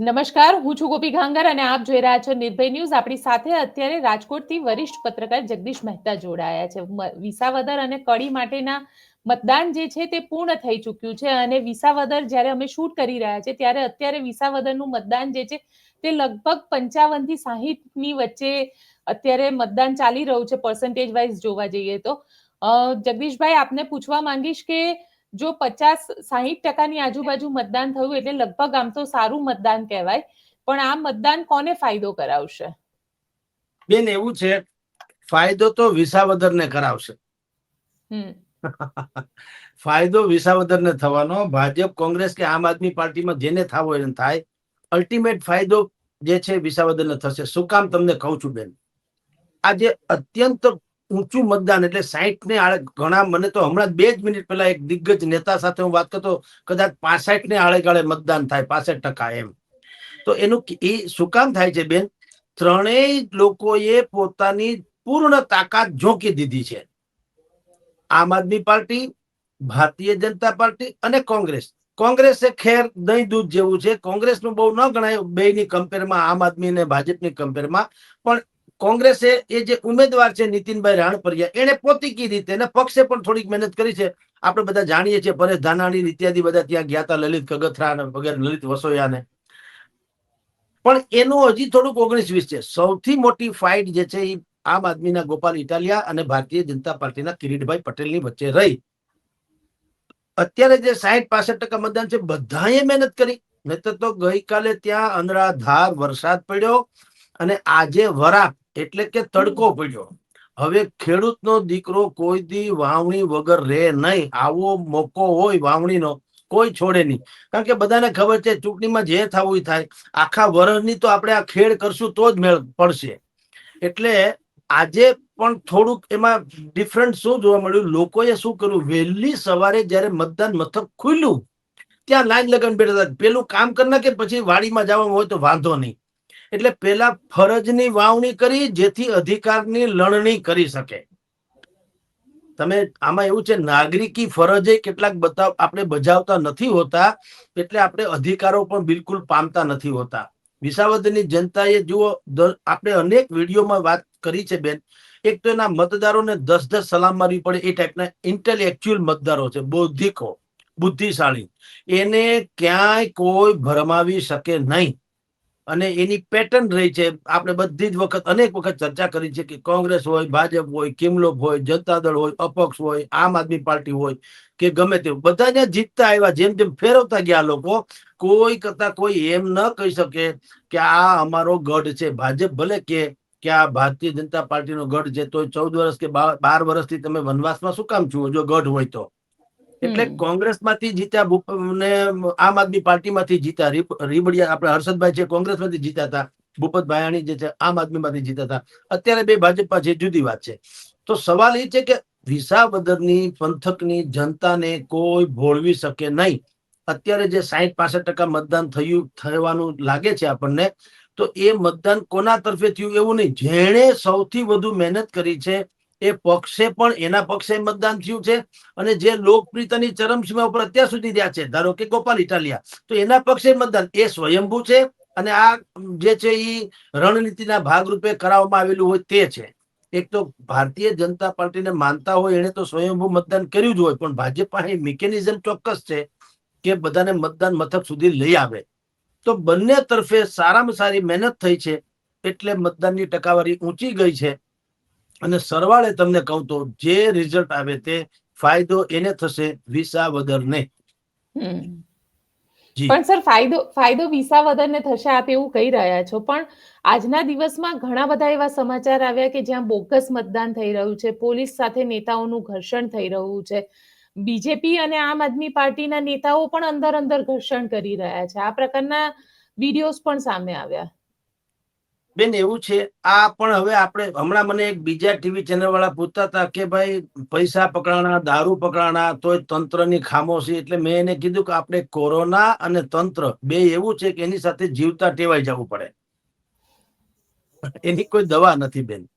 નમસ્કાર, હું છું ગોપી ઘાંગર અને આપ જોઈ રહ્યા છો નિર્ભય ન્યૂઝ. આપણી સાથે અત્યારે રાજકોટથી વરિષ્ઠ પત્રકાર જગદીશ મહેતા જોડાયા છે. વિસાવદર અને કડી માટેના મતદાન જે છે તે પૂર્ણ થઈ ચૂક્યું છે અને વિસાવદર જ્યારે અમે શૂટ કરી રહ્યા છે ત્યારે અત્યારે વિસાવદરનું મતદાન જે છે તે લગભગ પંચાવનથી સાહીઠ વચ્ચે અત્યારે મતદાન ચાલી રહ્યું છે પર્સન્ટેજ વાઇઝ જોવા જઈએ તો. જગદીશભાઈ, આપને પૂછવા માંગીશ કે જો પચાસ સાહીઠ ટકાની આજુબાજુ મતદાન થયું એટલે લગભગ આમ તો સારું મતદાન કહેવાય પણ આ મતદાન કોને ફાયદો કરાવશે? બેન એવું છે ફાયદો તો વિસાવદરને કરાવશે. ફાયદો વિસાવદર ને થવાનો ભાજપ કોંગ્રેસ કે આમ આદમી પાર્ટીમાં જેને થવો એને થાય. અલ્ટિમેટ ફાયદો જે છે વિસાવદરને થશે. શું કામ તમને કહું છું બેન? આજે અત્યંત ઊંચું મતદાન એટલે સાહીઠ ને આડે ઘણા, મને તો હમણાં બે જ મિનિટ પહેલા એક દિગ્ગજ નેતા સાથે હું વાત કરતો, કદાચ પાસઠ ને આળે ગાળે મતદાન થાય, પાસઠ ટકા એમ. તો એનું એ શું કામ થાય છે બેન? ત્રણેય લોકોએ પોતાની પૂર્ણ તાકાત ઝોંકી દીધી છે. આમ આદમી પાર્ટી, ભારતીય જનતા પાર્ટી અને કોંગ્રેસ. કોંગ્રેસે ખેર દહીં દૂધ જેવું છે. કોંગ્રેસનું બહુ ન ગણાય બેયની કમ્પેરમાં આમ આદમી અને ભાજપની કમ્પેરમાં પણ કોંગ્રેસે એ જે ઉમેદવાર છે નીતિનભાઈ રાણપરિયા એને પોતીકી રીતે અને પક્ષે પણ થોડીક મહેનત કરી છે. આપણે બધા જાણીએ છીએ પરેશ ધાનાણી ઇત્યાદિ બધા ત્યાં ગયા હતા, લલિત કગથરા વગેરે, લલિત વસોયાને. પણ એનું હજી થોડુંક ઓગણીસ વીસ છે. સૌથી મોટી ફાઇટ જે છે એ આમ આદમીના ગોપાલ ઇટાલિયા અને ભારતીય જનતા પાર્ટીના કિરીટભાઈ પટેલની વચ્ચે રહી. અત્યારે જે સાહીઠ પાસઠ ટકા મતદાન છે, બધાએ મહેનત કરી. નહીતર તો ગઈકાલે ત્યાં અનરાધાર વરસાદ પડ્યો. અને આજે વરાપ એટલે કે તડકો પડ્યો. હવે ખેડૂતનો દીકરો કોઈ દી વાવણી વગર રહે નહીં. આવો મોકો હોય વાવણીનો કોઈ છોડે નહીં. કારણ કે બધાને ખબર છે ચૂંટણીમાં જે થવું થાય. આખા વર્ષની તો આપણે આ ખેડ કરશું તો જ મેળ પડશે. એટલે આજે પણ થોડુંક એમાં ડિફરન્ટ શું જોવા મળ્યું? લોકોએ શું કર્યું? વહેલી સવારે જ્યારે મતદાન મથક ખુલ્યું ત્યાં લાઈન લગન બેઠા પેલું કામ કરના કે પછી વાડીમાં જવાનું હોય તો વાંધો નહીં. એટલે પેલા ફરજની વાવણી કરી, જેથી અધિકારની લણણી કરી શકે. તમે આમાં એવું છે, નાગરિકી ફરજે કેટલાક બતાવ, આપણે બજાવતા નથી હોતા, એટલે આપણે અધિકારો પણ બિલકુલ પામતા નથી હોતા. વિસાવદરની જનતાએ જુઓ આપણે અનેક વિડીયોમાં વાત કરી છે બેન. એક તો એના મતદારોને દસ દસ સલામ મારવી પડે, એ ટાઈપના ઇન્ટેલેક્ચ્યુઅલ મતદારો છે, બૌદ્ધિકો, બુદ્ધિશાળી. એને ક્યાંય કોઈ ભરમાવી શકે નહીં. અને એની પેટર્ન રહી છે. આપણે બધી જ વખત, અનેક વખત ચર્ચા કરી છે કે કોંગ્રેસ હોય, ભાજપ હોય, કિમલોપ હોય, જનતા દળ હોય, અપક્ષ હોય, આમ આદમી પાર્ટી હોય, કે ગમે તે જ્યાં જીતતા આવ્યા, જેમ જેમ ફેરવતા ગયા લોકો, કોઈ કરતા કોઈ એમ ન કહી શકે કે આ અમારો ગઢ છે. ભાજપ ભલે કે કે આ ભારતીય જનતા પાર્ટીનો ગઢ છે તો ચૌદ વર્ષ કે બાર વર્ષથી તમે વનવાસમાં શું કામ છો જો ગઢ હોય તો. એટલે. કોંગ્રેસમાંથી જીત્યા ને આમ આદમી પાર્ટીમાંથી જીત્યા રીબડિયા આપણે હર્ષદભાઈ છે કોંગ્રેસમાંથી જીત્યા હતા ભૂપત ભાયાણી જે છે આમ આદમીમાંથી જીત્યા હતા. અત્યારે બે ભાજપમાં છે જુદી વાત છે. તો સવાલ એ છે કે વિસાવદરની પંથકની જનતાને કોઈ ભોળવી શકે નહીં. અત્યારે જે સાહીઠ પાસઠ ટકા મતદાન થયું થવાનું લાગે છે આપણને તો એ મતદાન કોના તરફે થયું એવું નહીં. જેણે સૌથી વધુ મહેનત કરી છે એ પક્ષે પણ એના પક્ષે મતદાન થયું છે અને જે લોકપ્રિયતાની ચરમસીમા ઉપર અત્યાર સુધી રહ્યા છે, ધારો કે ગોપાલ ઇટાલિયા, તો એના પક્ષે મતદાન એ સ્વયંભૂ છે અને આ જે છે એ રણનીતિના ભાગરૂપે કરાવવામાં આવેલું હોય તે છે. એક તો ભારતીય જનતા પાર્ટીને માનતા હોય એને તો સ્વયંભૂ મતદાન કર્યું જ હોય, પણ ભાજપ પાસે મિકેનિઝમ ચોક્કસ છે કે બધાને મતદાન મથક સુધી લઈ આવે. તો બંને તરફે સારામાં સારી મહેનત થઈ છે, એટલે મતદાનની ટકાવારી ઊંચી ગઈ છે. અને સરવાળે તમને કહું તો જે રિઝલ્ટ આવે તે ફાયદો એને થશે વિસાવદરને હમ. જી. પણ સર ફાયદો ફાયદો વિસાવદરને થશે આપ એવું કહી રહ્યા છો. પણ આજના દિવસમાં ઘણા બધા એવા સમાચાર આવ્યા કે જ્યાં બોગસ મતદાન થઈ રહ્યું છે પોલીસ સાથે નેતાઓનું ઘર્ષણ થઈ રહ્યું છે. બીજેપી અને આમ આદમી પાર્ટીના નેતાઓ પણ અંદર અંદર ઘર્ષણ કરી રહ્યા છે. આ પ્રકારના વિડીયોઝ પણ સામે આવ્યા. બેન, એવું છે, આ પણ હવે આપણે, હમણાં મને એક બીજા ટીવી ચેનલ વાળા પૂછતા હતા કે ભાઈ, પૈસા પકડાણા, દારૂ પકડાણા, તોય તંત્રની ખામોશી, એટલે મેં એને કીધું કે આપણે કોરોના અને તંત્ર બે એવું છે કે એની સાથે જીવતા ટેવાઈ જવું પડે. એની કોઈ દવા નથી બેન.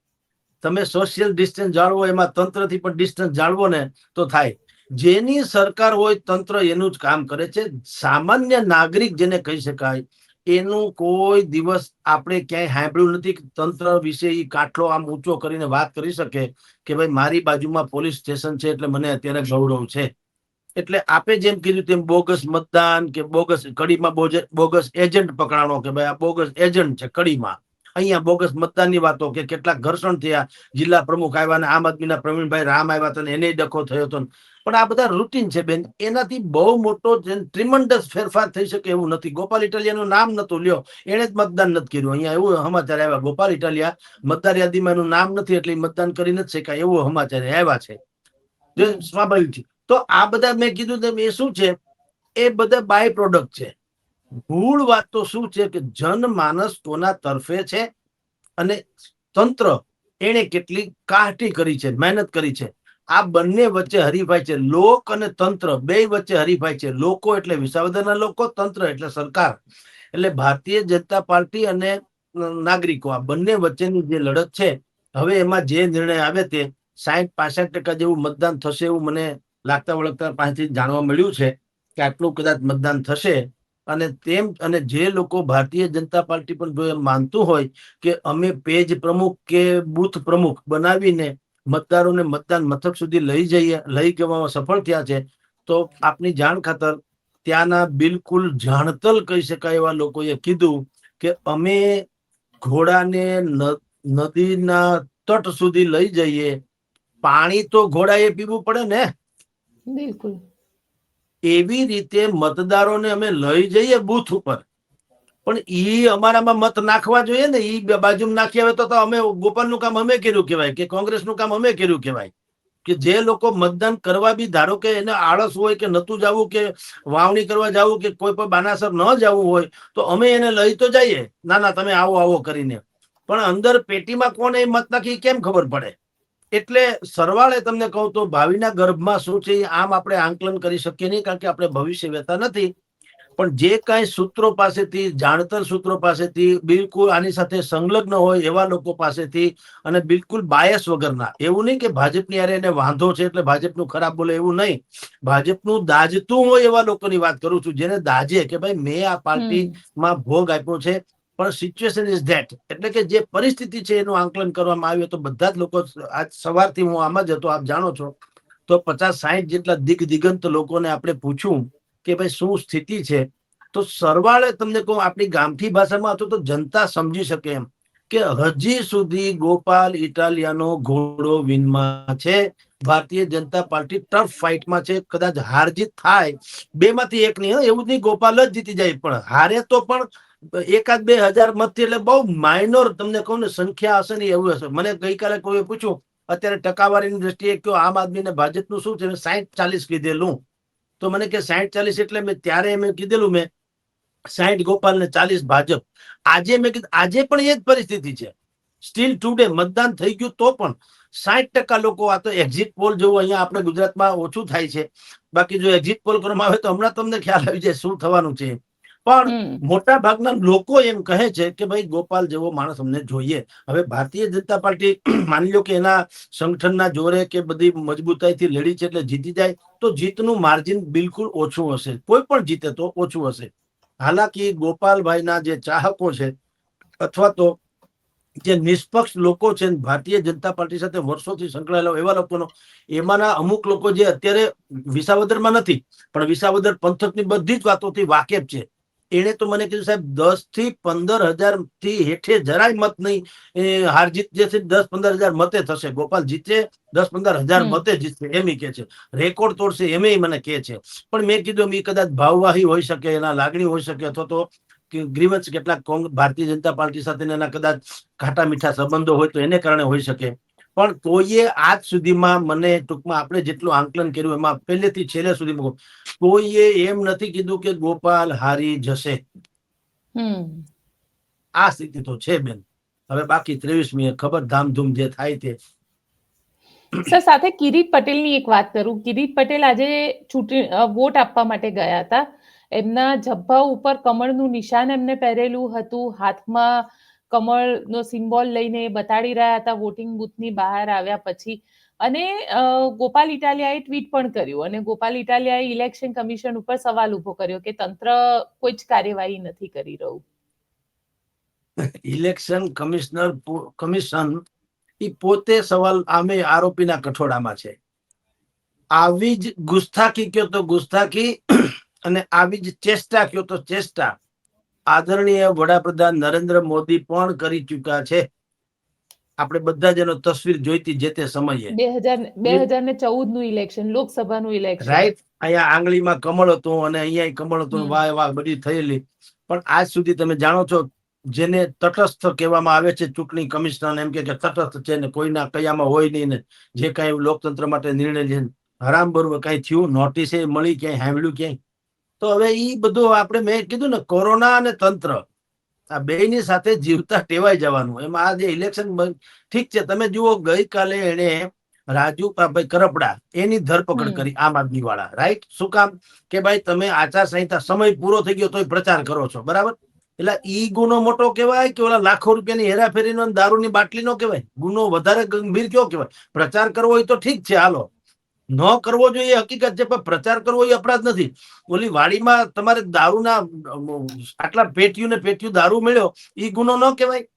તમે સોશિયલ ડિસ્ટન્સ જાળવો, એમાં તંત્રથી પણ ડિસ્ટન્સ જાળવો ને, તો થાય. જેની સરકાર હોય, તંત્ર એનું જ કામ કરે છે. સામાન્ય નાગરિક જેને કહી શકાય એનું કોઈ દિવસ આપણે ક્યાંય સાંભળ્યું નથી તંત્ર વિશે એ કાટલો આમ ઊંચો કરીને વાત કરી શકે કે ભાઈ મારી બાજુમાં પોલીસ સ્ટેશન છે એટલે મને અત્યારે ગૌરવ છે. એટલે આપે જેમ કીધું તેમ બોગસ મતદાન કે બોગસ કડીમાં બોગસ એજન્ટ પકડાણો કે ભાઈ આ બોગસ એજન્ટ છે કડીમાં. અહીંયા બોગસ મતદાનની વાતો કે કેટલાક ઘર્ષણ થયા. જિલ્લા પ્રમુખ આવ્યા ને આમ આદમીના પ્રવીણભાઈ રામ આવ્યા હતા એને ડખો થયો હતો. પણ આ બધા રૂટીન છે બેન. એનાથી બહુ મોટો ટ્રિમન્ડસ ફેરફાર થઈ શકે એવું નથી. ગોપાલ ઇટાલિયાનું નામ નતું લ્યો. એણે જ મતદાન નથી કર્યું. અહીંયા એવું સમાચાર આવ્યા. ગોપાલ ઇટાલિયા મતદાર યાદીમાં એનું નામ નથી એટલે મતદાન કરી નથી શકાય એવો સમાચાર આવ્યા છે. જે સ્વાભાવિક છે. તો આ બધા મેં કીધું એ શું છે? એ બધા બાય પ્રોડક્ટ છે. મૂળ વાત તો શું છે કે જનમાનસ કોના તરફે છે અને તંત્ર એને કેટલી કાહટી કરી છે, મહેનત કરી છે. આ બંને વચ્ચે હરીફાઈ છે, લોક અને તંત્ર. બે વચ્ચે હરીફાઈ છે, લોકો એટલે વિસાવદરના લોકો, તંત્ર એટલે સરકાર. એટલે ભારતીય જનતા પાર્ટી અને નાગરિકો, આ બંને વચ્ચેની જે લડત છે, હવે એમાં જે નિર્ણય આવે તે સાહીઠ પાસઠ ટકા જેવું મતદાન થશે એવું મને લાગતા વળગતા પાસેથી જાણવા મળ્યું છે કે આટલું કદાચ મતદાન થશે અને તેમ, અને જે લોકો ભારતીય જનતા પાર્ટી પણ માનતું હોય કે અમે પેજ પ્રમુખ કે બૂથ પ્રમુખ બનાવીને મતદારોને મતદાન મથક સુધી લઈ જઈએ, લઈ જવામાં સફળ થયા છે, તો આપની જાણ ખાતર ત્યાંના બિલકુલ જાણતલ કહી શકાય એવા લોકોએ કીધું કે અમે ઘોડાને નદીના તટ સુધી લઈ જઈએ. પાણી તો ઘોડાએ પીવું પડે ને? બિલકુલ. એવી રીતે મતદારોને અમે લઈ જઈએ બૂથ ઉપર. પણ એ અમારામાં મત નાખવા જોઈએ ને એ બાજુ નાખી આવે તો અમે ગોપાલનું કામ અમે કર્યું કહેવાય કે કોંગ્રેસનું કામ અમે કર્યું કહેવાય. કે જે લોકો મતદાન કરવા બી ધારો કે એને આળસ હોય કે નતું જવું કે વાવણી કરવા જવું કે કોઈ પણ બાનાસર ન જવું હોય, તો અમે એને લઈ તો જઈએ. ના ના, તમે આવો આવો કરીને. પણ અંદર પેટીમાં કોને મત નાખી કેમ ખબર પડે? એટલે સરવાળે તમને કહું તો ભાવિના ગર્ભમાં શું છે આમ આપણે આંકલન કરી શકીએ નહીં કારણ કે આપણે ભવિષ્ય વેતા નથી. પણ જે કાંઈ સૂત્રો પાસેથી, જાણતર સૂત્રો પાસેથી, બિલકુલ આની સાથે સંલગ્ન હોય એવા લોકો પાસેથી અને બિલકુલ બાયસ વગરના. એવું નહીં કે ભાજપની યારે એને વાંધો છે એટલે ભાજપનું ખરાબ બોલે એવું નહીં. ભાજપનું દાજતું હોય એવા લોકોની વાત કરું છું. જેને દાજે કે ભાઈ મેં આ પાર્ટી હમ. ભોગ આપ્યો છે. પણ સિચ્યુએશન ઇઝ ધેટ એટલે કે જે પરિસ્થિતિ છે એનું આંકલન કરવામાં આવ્યું તો બધા જ લોકો આજ સવારથી હું આમાં જ હતો, આપ જાણો છો. તો પચાસ સાહીઠ જેટલા દિગ દિગંત લોકોને આપણે પૂછ્યું કે ભાઈ શું સ્થિતિ છે? તો સરવાળે તમને કહું, આપણી ગામઠી ભાષામાં હતું તો જનતા સમજી શકે એમ કે હજી સુધી ગોપાલ ઇટાલિયાનો ઘોડો વિનમાં છે. ભારતીય જનતા પાર્ટી ટફ ફાઇટમાં છે. કદાચ હાર જીત થાય. બે માંથી એક નહીં એવું જ નહીં, ગોપાલ જ જીતી જાય. પણ હારે તો પણ એકાદ બે હજાર મતથી એટલે બહુ માઇનોર તમને કહું ને સંખ્યા હશે ને એવું હશે. મને ગઈકાલે કોઈએ પૂછ્યું, અત્યારે ટકાવારીની દ્રષ્ટિએ કયો આમ આદમીને ભાજપનું શું છે? સાહીઠ ચાલીસ કીધેલું. તો મને કે સાહીઠ ચાલીસ એટલે મેં ત્યારે મેં કીધેલું મેં સાહીઠ ગોપાલ ને ચાલીસ ભાજપ. આજે મેં કીધું, આજે પણ એ જ પરિસ્થિતિ છે. સ્ટીલ ટુડે મતદાન થઈ ગયું તો પણ સાહીઠ ટકા લોકો, આ તો એક્ઝિટ પોલ જેવું અહીંયા આપણે ગુજરાતમાં ઓછું થાય છે. બાકી જો એક્ઝિટ પોલ કરવામાં આવે તો હમણાં તમને ખ્યાલ આવી જાય શું થવાનું છે. પણ મોટા ભાગના લોકો એમ કહે છે કે ભાઈ ગોપાલ જેવો માણસ અમને જોઈએ. હવે ભારતીય જનતા પાર્ટી માની લો કે એના સંગઠનના જોરે કે બધી મજબૂતાઈથી લડી છે એટલે જીતી જાય તો જીતનું માર્જિન બિલકુલ ઓછું હશે. કોઈ પણ જીતે તો ઓછું હશે. હાલાકી ગોપાલભાઈના જે ચાહકો છે અથવા તો જે નિષ્પક્ષ લોકો છે ભારતીય જનતા પાર્ટી સાથે વર્ષોથી સંકળાયેલા એવા લોકોનો એમાંના અમુક લોકો જે અત્યારે વિસાવદરમાં નથી પણ વિસાવદર પંથકની બધી જ વાતોથી વાકેફ છે. એણે તો મને કીધું સાહેબ દસથી પંદર હજારથી હેઠે જરાય મત નહીં. એ હાર જીત જે છે દસ પંદર હજાર મતે થશે. ગોપાલ જીતે દસ પંદર હજાર મતે જીતશે એમ કે છે. રેકોર્ડ તોડશે એમ મને કે છે. પણ મેં કીધું એમ કદાચ ભાવવાહી હોઈ શકે એના લાગણી હોઈ શકે અથવા તો ગ્રીવન્સ કેટલાક ભારતીય જનતા પાર્ટી સાથે એના કદાચ ખાટા મીઠા સંબંધો હોય તો એને કારણે હોઈ શકે. પણ કોઈએ આજ સુધીમાં મને ટૂંકમાં આપણે જેટલું આંકલન કર્યું એમાં પહેલેથી છેલ્લે સુધી કોઈએ એમ નથી કીધું કે ગોપાલ હારી જશે. આ સ્થિતિ તો છે બેન. હવે બાકી ત્રેવીસમી ખબર ધામધૂમ જે થાય તે. સર સાથે કિરીટ પટેલની એક વાત કરું. કિરીટ પટેલ આજે ચૂંટણી વોટ આપવા માટે ગયા હતા. એમના જબ્બા ઉપર કમળનું નિશાન એમને પહેરેલું હતું. હાથમાં કમળનો સિમ્બોલ લઈને બતાડી રહ્યા હતા વોટિંગ બુથની બહાર આવ્યા પછી. અને ગોપાલ ઇટાલિયાએ ટ્વીટ પણ કર્યું અને ગોપાલ ઇટાલિયાએ ઇલેક્શન કમિશન ઉપર સવાલ ઊભો કર્યો કે તંત્ર કોઈ જ કાર્યવાહી નથી કરી રહ્યું. ઇલેક્શન કમિશનર કમિશન ઈ પોતે સવાલ આમે આરોપીના કઠોળામાં છે. આવી જ ગુસ્તાખી કયો તો ગુસ્તાખી અને આવી જ ચેષ્ટા કયો તો ચેષ્ટા. આદરણીય વડાપ્રધાન નરેન્દ્ર મોદી પણ કરી ચુક્યા છે. આપણે બધા જ એનો તસવીર જોઈતી જે તે સમયે. બે હજાર બે હજાર ને ચૌદનું ઇલેક્શન લોકસભાનું ઇલેક્શન રાઈટ. અહીંયા આંગળીમાં કમળ હતું અને અહીંયા કમળ હતું વાહ વાહ બધી થયેલી. પણ આજ સુધી તમે જાણો છો જેને તટસ્થ કહેવામાં આવે છે ચૂંટણી કમિશનર એમ કે તટસ્થ છે ને કોઈના કયામાં હોય નહીં ને જે કાંઈ લોકતંત્ર માટે નિર્ણય લે હરામ બરોબર કાંઈ થયું નોટિસ એ મળી ક્યાંય સાંભળ્યું ક્યાંય? તો હવે એ બધું આપણે મેં કીધું ને કોરોના અને તંત્ર આ બે ની સાથે જીવતા ટેવાઈ જવાનું. એમાં આ જે ઇલેક્શન ઠીક છે તમે જુઓ ગઈકાલે એને રાજુ ભાઈ કરપડા એની ધરપકડ કરી આમ આદમી વાળા રાઈટ શું કામ? કે ભાઈ તમે આચાર સંહિતા સમય પૂરો થઈ ગયો તોય પ્રચાર કરો છો બરાબર? એટલે ઈ ગુનો મોટો કહેવાય કે ઓલા લાખો રૂપિયાની હેરાફેરીનો નો દારૂની બાટલીનો કહેવાય? ગુનો વધારે ગંભીર કયો કહેવાય? પ્રચાર કરવો હોય તો ઠીક છે હાલો. ન કરવો જોઈએ એ હકીકત છે, પણ પ્રચાર કરવો એ અપરાધ નથી. ઓલી વાડીમાં તમારે દારૂના, આટલા પેટ્યું ને પેટ્યું દારૂ મળ્યો, ઈ ગુનો ન કહેવાય.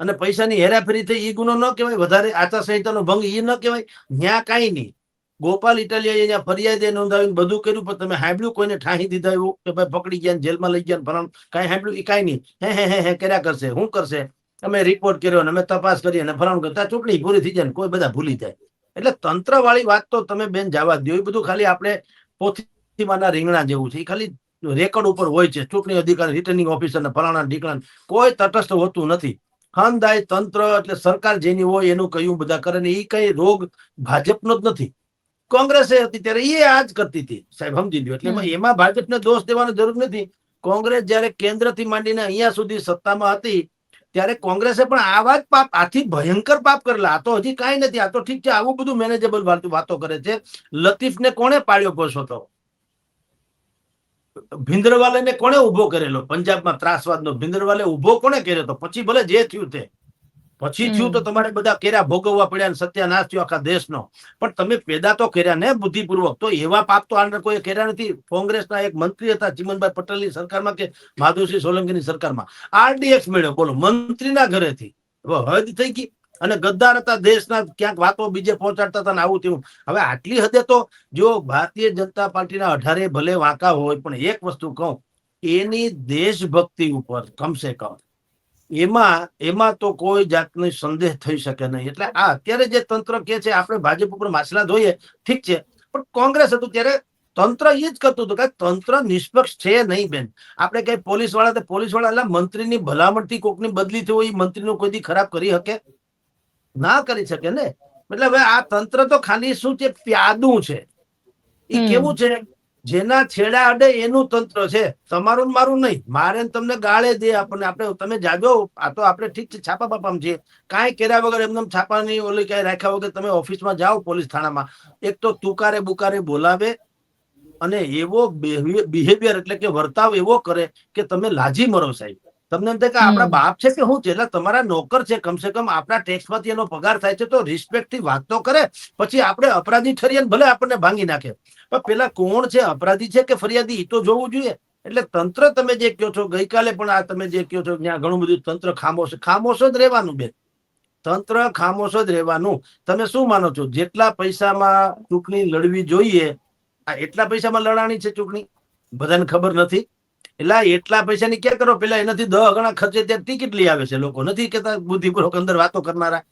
અને પૈસાની હેરાફેરી થઈ, ઈ ગુનો ન કહેવાય. વધારે આચારસંહિતાનો ભંગ એ ન કહેવાય. ન્યા કાંઈ નહીં. ગોપાલ ઇટાલિયા અહીંયા ફરિયાદ નોંધાવીને બધું કર્યું, પણ તમે સાંભળ્યું કોઈને ઠાહી દીધા એવું? કે ભાઈ પકડી ગયા જેલમાં લઈ ગયા ને કાંઈ સાંભળ્યું? એ કાંઈ નહીં. હે હે હે હે, કર્યા કરશે. શું કરશે? અમે રિપોર્ટ કર્યો અને અમે તપાસ કરી અને ફલાણું કરતા ચૂંટણી પૂરી થઈ જાય કોઈ બધા ભૂલી જાય. એટલે તંત્ર વાળી વાત તો તમે બેન જવા દો એ બધું ખાલી આપણે પોથીમાંના રીંગણા જેવું છે. એ ખાલી રેકોર્ડ ઉપર હોય છે. ચૂંટણી અધિકારી રિટર્નિંગ ઓફિસર ને ફલાણા ઢીકણા કોઈ તટસ્થ હોતું નથી. ખાનદાય તંત્ર એટલે સરકાર જેની હોય એનું કયું બધા કરે ને એ કઈ રોગ ભાજપનો જ નથી. કોંગ્રેસે હતી ત્યારે એ આ જ કરતી હતી. સાહેબ સમજી લ્યો. એટલે એમાં- એમાં ભાજપને દોષ દેવાની જરૂર નથી. કોંગ્રેસ જયારે કેન્દ્રથી માંડીને અહીંયા સુધી સત્તામાં હતી ત્યારે કોંગ્રેસે પણ આવા જ પાપ, આથી ભયંકર પાપ કરેલા. આ તો હજી કાંઈ નથી, આ તો ઠીક છે, આવું બધું મેનેજેબલ વાતો કરે છે. લતીફને કોણે પાળ્યો પોષો તો? ભિંદરવાલેને કોણે ઊભો કરેલો? પંજાબમાં ત્રાસવાદનો ભિંદરવાલે ઊભો કોણે કર્યો તો? પછી ભલે જે થયું તે. પછી થયું તો તમારે બધા કર્યા ભોગવવા પડ્યા સત્યાનાશ થયો આખા દેશનો. પણ તમે પેદા તો કર્યા ને બુદ્ધિપૂર્વક. તો એવા પાપ તો આને કોઈ કર્યા નથી. કોંગ્રેસના એક મંત્રી હતા ચીમનભાઈ પટેલની સરકારમાં કે માધુસિંહ સોલંકીની સરકારમાં. આરડીએક્સ મળ્યો બોલો મંત્રીના ઘરેથી. હદ થઈ ગઈ. અને ગદ્દાર હતા દેશના ક્યાંક વાતો બીજે પહોંચાડતા હતા ને આવું તેવું. હવે આટલી હદે તો જો ભારતીય જનતા પાર્ટીના અઢારે ભલે વાંકા હોય પણ એક વસ્તુ કહું એની દેશભક્તિ ઉપર કમસે કમ એમાં એમાં તો કોઈ જાતનો સંદેહ થઈ શકે નહીં. એટલે આ અત્યારે જે તંત્ર કે છે આપણે ભાજપ ઉપર માછલા ધોઈએ ઠીક છે. પણ કોંગ્રેસ હતું ત્યારે તંત્ર એ જ કરતું હતું કે તંત્ર નિષ્પક્ષ છે નહીં બેન. આપણે કઈ પોલીસવાળા પોલીસવાળા એટલે મંત્રીની ભલામણથી કોકની બદલી થઈ હોય એ મંત્રીનો કોઈ ખરાબ કરી શકે? ના કરી શકે ને. એટલે હવે આ તંત્ર તો ખાલી શું છે પ્યાદું છે. એ કેવું છે? જેના છેડા અડે એનું તંત્ર છે. તમારું મારું નહીં. મારે તમને ગાળે દે આપણને. આપણે, તમે જાજો. આ તો આપણે ઠીક છે, છાપા બાપામાં છીએ. કાંઈ કર્યા વગર એમને છાપાની ઓલી કાંઈ રાખ્યા વગર તમે ઓફિસમાં જાઓ પોલીસ થાણામાં. એક તો તુકારે બુકારે બોલાવે અને એવો બિહેવિયર એટલે કે વર્તાવ એવો કરે કે તમે લાજી મરો સાહેબ. તમને એમ થાય કે આપણા બાપ છે કે હું છે? એટલે તમારા નોકર છે કમસે કમ આપણા ટેક્સમાંથી એનો પગાર થાય છે તો રિસ્પેક્ટથી વાત તો કરે. પછી આપણે અપરાધી ઠરીએ ભલે આપણને ભાંગી નાખે. પણ પેલા કોણ છે અપરાધી છે કે ફરિયાદી? એ તો જોવું જોઈએ. એટલે તંત્ર તમે જે કહો છો ગઈકાલે પણ આ તમે જે કહો છો ત્યાં ઘણું બધું તંત્ર ખામોશ ખામોશ જ રહેવાનું બેન. તંત્ર ખામોશ જ રહેવાનું. તમે શું માનો છો? જેટલા પૈસામાં ચૂંટણી લડવી જોઈએ આ એટલા પૈસામાં લડાણી છે ચૂંટણી? બધાને ખબર નથી? એટલે એટલા પૈસાની ક્યાં કરો? પેલા એનાથી દહ ગણા ખર્ચે ત્યાં ટિકિટ લઈ આવે છે લોકો? નથી કેતા બુદ્ધિપૂર્વક અંદર વાતો કરનારા.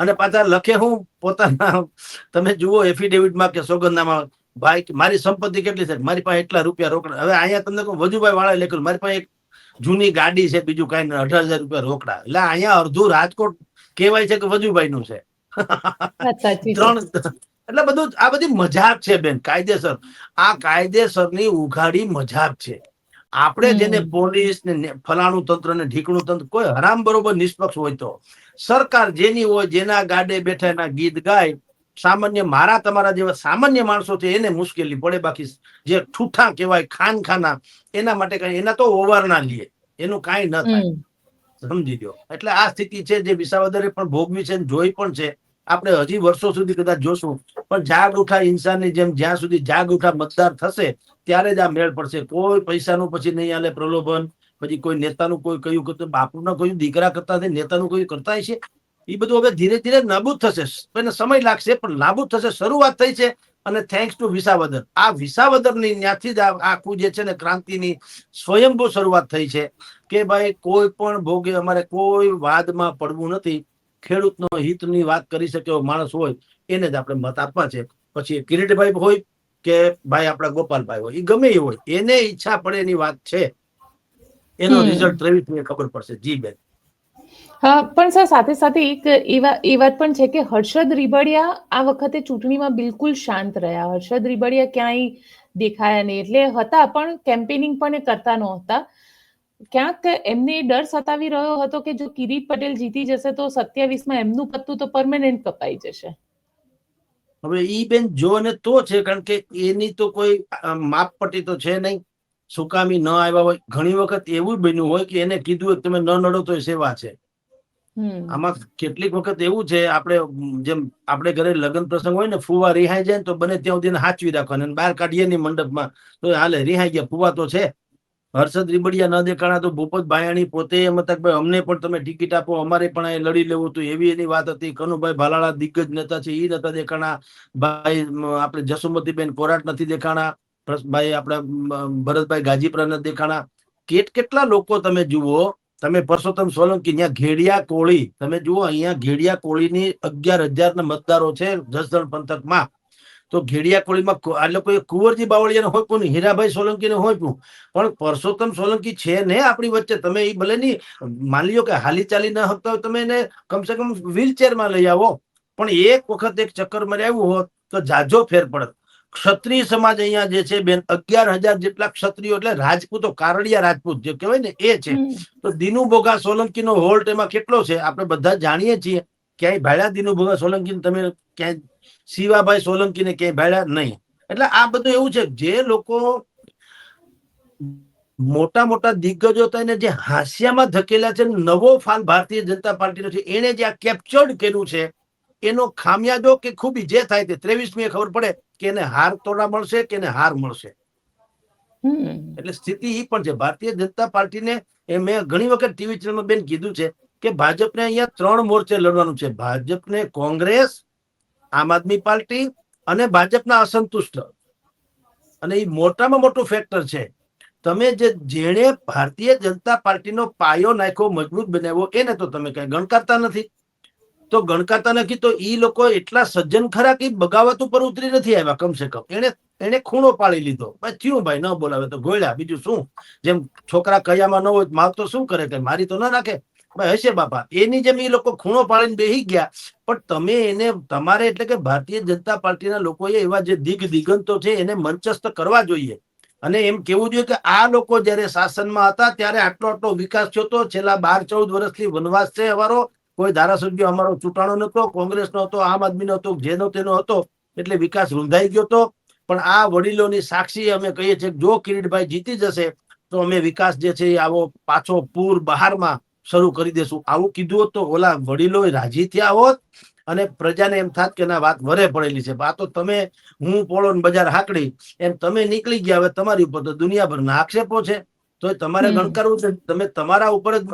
અને પાછા લખે હું? પોતાના તમે જુઓ એફિડેવિટમાં કે સોગંદનામાં ભાઈ મારી સંપત્તિ કેટલી છે? મારી પાસે એટલા રૂપિયા રોકડા. હવે અહીંયા તમને કહું વજુભાઈ વાળા લખેલું મારી પાસે એક જૂની ગાડી છે બીજું કાંઈ અઢાર હજાર રૂપિયા રોકડા. એટલે અહીંયા અડધું રાજકોટ કહેવાય છે કે વજુભાઈ નું છે છે. ત્રણ એટલે બધું આ બધી મજાક છે બેન કાયદેસર. આ કાયદેસરની ઉઘાડી મજાક છે. આપણે જેને પોલીસ ને ને ફલાણું તંત્ર ને ઢીકણું તંત્ર કોઈ હરામ બરોબર નિષ્પક્ષ હોય તો. સરકાર જેની હોય જેના ગાડે બેઠા એના ગીત ગાય સામાન્ય મારા તમારા જેવા સામાન્ય માણસો છે એને મુશ્કેલી પડે. બાકી જે ઠૂઠા કહેવાય ખાન ખાના એના માટે કઈ એના તો ઓવારના લે. એનું કાંઈ ન થાય. સમજી ગયો. એટલે આ સ્થિતિ છે જે વિસાવદરે પણ ભોગવી છે જોઈ પણ છે. આપણે હજી વર્ષો સુધી કદાચ જોશું. પણ જાગ ઉઠા ઇન્સાનની જેમ જ્યાં સુધી જાગ ઉઠા મતદાર થશે ત્યારે જ આ મેળ પડશે. કોઈ પૈસાનું પછી નહીં આલે પ્રલોભન, પછી કોઈ નેતાનું કોઈ કયું કરતું, બાપુના કોઈ દીકરા કરતા હશે, નેતાનું કોઈ કરતા હશે એ બધું હવે ધીરે ધીરે નાબૂદ થશે. એને સમય લાગશે, પણ નાબૂદ થશે. શરૂઆત થઈ છે અને થેન્ક્સ ટુ વિસાવદર. આ વિસાવદરની ત્યાંથી જ આખું જે છે ને ક્રાંતિની સ્વયંભૂ શરૂઆત થઈ છે કે ભાઈ કોઈ પણ ભોગે અમારે કોઈ વાદમાં પડવું નથી. ખેડૂતનો હિતની વાત કરી શકે એવો માણસ હોય, એને જ આપણે મત આપવા છે. પછી કિરીટભાઈ હોય કે ભાઈ આપણા ગોપાલભાઈ હોય એ ગમે એ હોય એને ઈચ્છા પડે એની વાત છે. એનો રિઝલ્ટ ત્રેવીસ ખબર પડશે? જી બેન. હા પણ સર સાથે સાથે એક એવા એ વાત પણ છે કે હર્ષદ રીબડિયા આ વખતે ચૂંટણીમાં બિલકુલ શાંત રહ્યા. હર્ષદ રીબડિયા ક્યાંય દેખાયા નહીં. એટલે હતા પણ કેમ્પેનિંગ પણ એ કરતા નહોતા. ક્યાંક એમને એ ડર સતાવી રહ્યો હતો કે જો કિરીટ પટેલ જીતી જશે તો સત્યાવીસમાં એમનું પત્તું તો પરમેનન્ટ કપાઈ જશે. હવે ઈ બેન જો ને તો છે કારણ કે એની તો કોઈ માપપટ્ટી તો છે નહીં. સુકામી ન આવ્યા હોય. ઘણી વખત એવું બન્યું હોય કે એને કીધું હોય તમે ન નડો તો સેવા છે. આમાં કેટલીક વખત એવું છે આપણે જેમ આપણે ઘરે લગ્ન પ્રસંગ હોય ને ફુવા રિહાઈ જાય ને તો બને ત્યાં સુધી હાચવી રાખવાના બહાર કાઢીએ ની મંડપમાં. તો હાલે રિહાઈ ગયા ફુવા તો છે. હર્ષદ રીબડિયા ન દેખાણા તો ભૂપત ભાયાણી પોતે એમ હતા કે અમને પણ તમે ટિકિટ આપો, અમારે પણ અહીં લડી લેવું હતું, એવી એની વાત હતી. કનુભાઈ ભાલાળા દિગ્ગજ નેતા છે એ નતા દેખાણા. ભાઈ આપણે જસુમતીબેન કોરાટ નથી દેખાણા. ભાઈ, આપણા ભરતભાઈ ગાજીપુરા નથી દેખાણા. કેટ કેટલા લોકો તમે જુઓ, તમે પરસોત્તમ સોલંકી, ત્યાં ઘેડિયા કોળી, તમે જુઓ, અહીંયા ઘેડિયા કોળીની અગિયાર હજાર ના મતદારો છે જસદણ પંથકમાં. તો ઘેડિયા કોળીમાં આ લોકોએ કુંવરજી બાવળિયાને હોય પણ હીરાભાઈ સોલંકીને હોય પણ પરસોત્તમ સોલંકી છે ને આપણી વચ્ચે તમે એ ભલે નહીં માની લો કે હાલી ચાલી ના શકતા હોય તમે એને કમસે કમ વ્હીલચેરમાં લઈ આવો. પણ એક વખત એક ચક્કર મારે આવ્યું હોત તો જાજો ફેર પડત. ક્ષત્રિય સમાજ અહીંયા જે છે બેન અગિયાર હજાર જેટલા ક્ષત્રિયો એટલે રાજપૂતો કારડિયા રાજપૂત જે કહેવાય ને એ છે. તો દીનુ બોગા સોલંકીનો હોલ્ટ એમાં કેટલો છે? આપણે બધા જાણીએ છીએ. ક્યાંય ભાડા દીનુ બોગા સોલંકી તમે ક્યાંય શિવાભાઈ સોલંકીને ક્યાંય ભાડ્યા નહીં. એટલે આ બધું એવું છે જે લોકો મોટા મોટા દિગ્ગજો થઈને જે હાસ્યામાં ધકેલા છે નવો ફાલ ભારતીય જનતા પાર્ટીનો છે એને જે આ કેપ્ચર્ડ કર્યું છે એનો ખામિયાજો કે ખૂબી જે થાય તે ત્રેવીસમી ખબર પડે કે એને હાર તોડા મળશે કે એને હાર મળશે. એટલે સ્થિતિ એ પણ છે ભારતીય જનતા પાર્ટીને એ મેં ઘણી વખત ટીવી ચેનલમાં બેન કીધું છે કે ભાજપને અહીંયા ત્રણ મોરચે લડવાનું છે. ભાજપને કોંગ્રેસ આમ આદમી પાર્ટી અને ભાજપના અસંતુષ્ટ. અને એ મોટામાં મોટું ફેક્ટર છે. તમે જે જેણે ભારતીય જનતા પાર્ટીનો પાયો નાખ્યો, મજબૂત બનાવ્યો, એને તો તમે કઈ ગણકારતા નથી. તો ગણકારતા નથી તો એ લોકો એટલા સજ્જન ખરા કે બગાવત ઉપર ઉતરી નથી આવ્યા કમસે કમ. એને એને ખૂણો પાડી લીધો. ભાઈ, થયું ભાઈ ન બોલાવે તો ગોળ્યા બીજું શું? જેમ છોકરા કયામાં ન હોય માવ તો શું કરે કે મારી તો ના નાખે? હશે બાપા. એની જેમ એ લોકો ખૂણો પાડીને બેહી ગયા. પણ તમે એને, તમારે એટલે કે ભારતીય જનતા પાર્ટીના લોકોએ એવા જે દિગ દિગંતો છે, એને મંચસ્થ કરવા જોઈએ. અને એમ કેવું જોઈએ કે આ લોકો જયારે શાસનમાં હતા, ત્યારે આટલો આટલો વિકાસ થયો હતો છેલ્લા બાર ચૌદ વર્ષથી વનવાસ છે અમારો. કોઈ ધારાસભ્ય અમારો ચૂંટાણો નતો કોંગ્રેસનો હતો, આમ આદમીનો હતો, જેનો તેનો હતો, એટલે વિકાસ રૂંધાઈ ગયો હતો પણ આ વડીલોની સાક્ષી અમે કહીએ છીએ જો કિરીટભાઈ જીતી જશે, તો અમે વિકાસ જે છે આવો પાછો પૂર બહારમાં શરૂ કરી દેશું. આવું કીધું હોત તો ઓલા વડીલો રાજી થયા હોત અને પ્રજાને એમ થાત કે ના વાત વરે પડેલી છે. આ તો તમે હું પોળો બજાર હાકડી એમ તમે નીકળી ગયા હવે તમારી ઉપર તો દુનિયાભરના આક્ષેપો છે. તો તમારે ગણકારવું છે. તમે તમારા ઉપર જ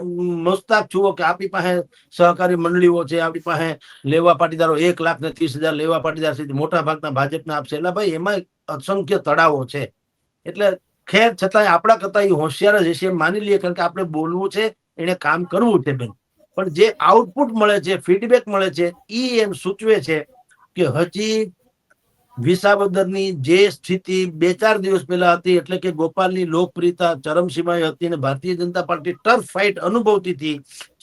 મોસ્તાક છુઓ કે આપણી પાસે સહકારી મંડળીઓ છે આપણી પાસે લેવા પાટીદારો એક લાખ ને ત્રીસ હજાર લેવા પાટીદાર છે મોટા ભાગના ભાજપને આપશે. એટલે ભાઈ એમાં અસંખ્ય તળાવો છે. એટલે ખેર છતાંય આપણા કરતા એ હોશિયાર જ હશે. માની લઈએ કારણ કે આપણે બોલવું છે એને કામ કરવું છે બેન. પણ જે આઉટપુટ મળે છે ફીડબેક મળે છે એ એમ સૂચવે છે કે હજી વિસાવદરની જે સ્થિતિ બે ચાર દિવસ પહેલા હતી, એટલે કે ગોપાલની લોકપ્રિયતા ચરમસીમાએ હતી અને Bharatiya Janata Party turf fight અનુભવતી હતી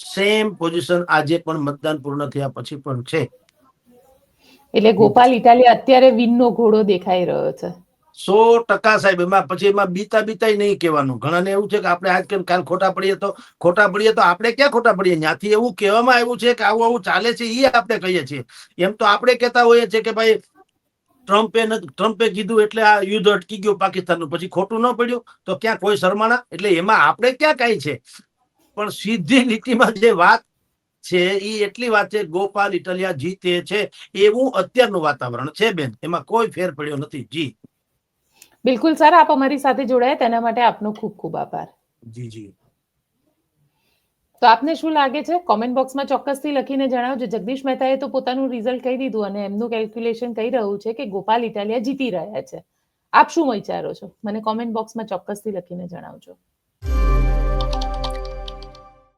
સેમ પોઝિશન આજે પણ મતદાન પૂર્ણ થયા પછી પણ છે. એટલે ગોપાલ ઇટાલી અત્યારે વિનનો ઘોડો દેખાઈ રહ્યો છે. સો ટકા સાહેબ, એમાં પછી એમાં બીતા બીતા નહીં કહેવાનું. ઘણાને એવું છે કે આપણે આજ કે કાલ ખોટા પડીએ તો, ખોટા પડીએ તો આપણે ક્યાં ખોટા પડીએ? ત્યાંથી એવું કહેવામાં આવ્યું છે કે આવું આવું ચાલે છે એ આપણે કહીએ છીએ. એમ તો આપણે કહેતા હોઈએ છીએ કે ભાઈ, ટ્રમ્પે ટ્રમ્પે કીધું એટલે આ યુદ્ધ અટકી ગયું પાકિસ્તાનનું. પછી ખોટું ન પડ્યું, તો ક્યાં કોઈ શરમાણા? એટલે એમાં આપણે ક્યાં કાંઈ છે? પણ સીધી નીતિમાં જે વાત છે એ એટલી વાત છે, ગોપાલ ઇટલિયા જીતે છે, એવું અત્યારનું વાતાવરણ છે બેન. એમાં કોઈ ફેર પડ્યો નથી. જી. બિલકુલ સર આપ અમારી સાથે જોડાયા. તેના માટે આપનો ખૂબ ખૂબ આભાર. જી જી. તો આપને શું લાગે છે? કોમેન્ટ બોક્સમાં ચોક્કસથી લખીને જણાવજો જગદીશ મહેતાએ તો પોતાનું રિઝલ્ટ કહી દીધું અને એમનું કેલ્ક્યુલેશન કહી રહ્યું છે કે ગોપાલ ઇટાલિયા જીતી રહ્યા છે. આપ શું વિચારો છો? મને કોમેન્ટ બોક્સમાં ચોક્કસથી લખીને જણાવજો.